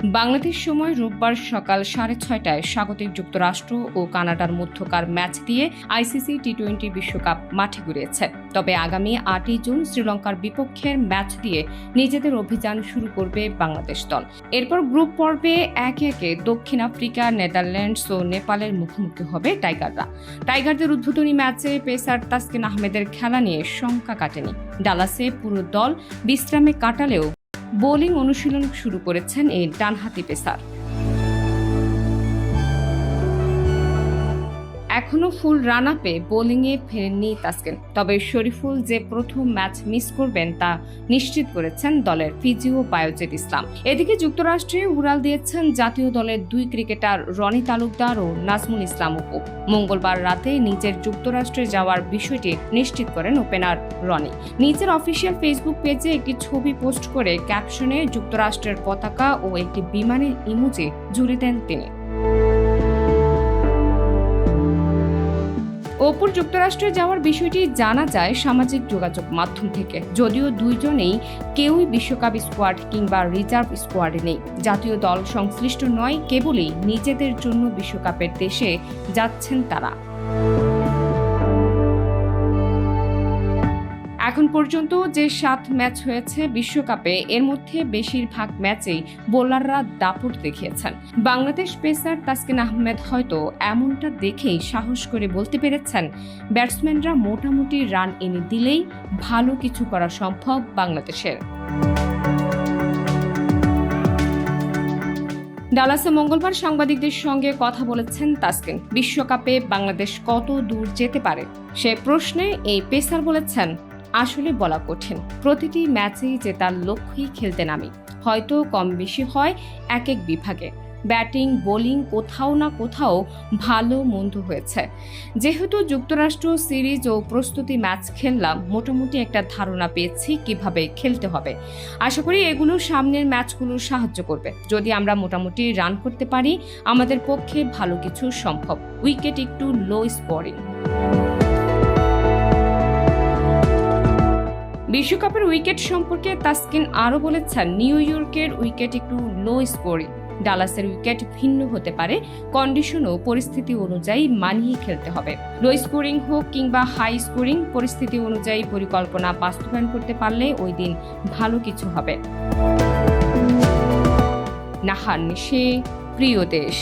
বাংলাদেশ সময় রোববার সকাল সাড়ে ছয়টায় স্বাগতিক যুক্তরাষ্ট্র ও কানাডার মধ্যকার ম্যাচ দিয়ে আইসিসি টি টোয়েন্টি বিশ্বকাপ মাঠে ঘুরিয়েছে তবে আগামী আটই জুন শ্রীলঙ্কার বিপক্ষের ম্যাচ দিয়ে নিজেদের অভিযান শুরু করবে বাংলাদেশ দল। এরপর গ্রুপ পর্বে একে একে দক্ষিণ আফ্রিকা, নেদারল্যান্ডস ও নেপালের মুখোমুখি হবে টাইগাররা। টাইগারদের উদ্বোধনী ম্যাচে পেসার তাসকিন আহমেদের খেলা নিয়ে শঙ্কা কাটেনি। ডালাসে পুরো দল বিশ্রামে কাটালেও বোলিং অনুশীলন শুরু করেছেন এই ডানহাতি পেসার। এখনও ফুল রান আপে বোলিংয়ে ফেরেননি তাসকিন। তবে শরীফুল যে প্রথম ম্যাচ মিস করবেন তা নিশ্চিত করেছেন দলের ফিজিও বায়োজেদ ইসলাম। এদিকে যুক্তরাষ্ট্রে উড়াল দিয়েছেন জাতীয় দলের দুই ক্রিকেটার রনি তালুকদার ও নাজমুল ইসলাম অপু। মঙ্গলবার রাতে নিজের যুক্তরাষ্ট্রে যাওয়ার বিষয়টি নিশ্চিত করেন ওপেনার রনি। নিজের অফিসিয়াল ফেসবুক পেজে একটি ছবি পোস্ট করে ক্যাপশনে যুক্তরাষ্ট্রের পতাকা ও একটি বিমানের ইমোজি জুড়ে দেন তিনি। অপুর যুক্তরাষ্ট্রে যাওয়ার বিষয়টি জানা যায় সামাজিক যোগাযোগ মাধ্যম থেকে। যদিও দুইজনেই কেউই বিশ্বকাপ স্কোয়াড কিংবা রিজার্ভ স্কোয়াডে নেই। জাতীয় দল সংশ্লিষ্ট নয়, কেবলই নিজেদের জন্য বিশ্বকাপের দেশে যাচ্ছেন তারা। এখন পর্যন্ত যে সাত ম্যাচ হয়েছে বিশ্বকাপে, এর মধ্যে বেশিরভাগ ম্যাচেই বোলাররা দাপট দেখিয়েছেন। বাংলাদেশ পেসার তাসকিন আহমেদ হয়তো এমনটা দেখেই সাহস করে বলতে পেরেছেন, ব্যাটসম্যানরা মোটামুটি রান এনে দিলেই ভালো কিছু করা সম্ভব বাংলাদেশের। ডালাসে মঙ্গলবার সাংবাদিকদের সঙ্গে কথা বলেছেন তাসকিন। বিশ্বকাপে বাংলাদেশ কত দূর যেতে পারে? সে প্রশ্নে এই পেসার বলেছেন আসলে বলা কঠিন। প্রতিটি ম্যাচেই জেতার লক্ষ্যেই খেলতে নামি। হয়তো কম বেশি হয় এক এক বিভাগে। ব্যাটিং, বোলিং কোথাও না কোথাও ভালো মন্দ হয়েছে। যেহেতু যুক্তরাষ্ট্র সিরিজ ও প্রস্তুতি ম্যাচ খেললাম, মোটামুটি একটা ধারণা পেয়েছি কীভাবে খেলতে হবে। আশা করি এগুলো সামনের ম্যাচগুলো সাহায্য করবে। যদি আমরা মোটামুটি রান করতে পারি, আমাদের পক্ষে ভালো কিছু সম্ভব। উইকেট একটু লো স্কোরিং। বিশ্বকাপের উইকেট সম্পর্কে তাসকিন আরও বলেছেন, নিউ ইয়র্কের উইকেট একটু লো স্কোরিং ডালাসের উইকেট ভিন্ন হতে পারে কন্ডিশন ও পরিস্থিতি অনুযায়ী মানিয়ে খেলতে হবে। লো স্কোরিং হোক কিংবা হাই স্কোরিং পরিস্থিতি অনুযায়ী পরিকল্পনা বাস্তবায়ন করতে পারলে ওই দিন ভালো কিছু হবে। নাহান সে প্রিয় দেশ।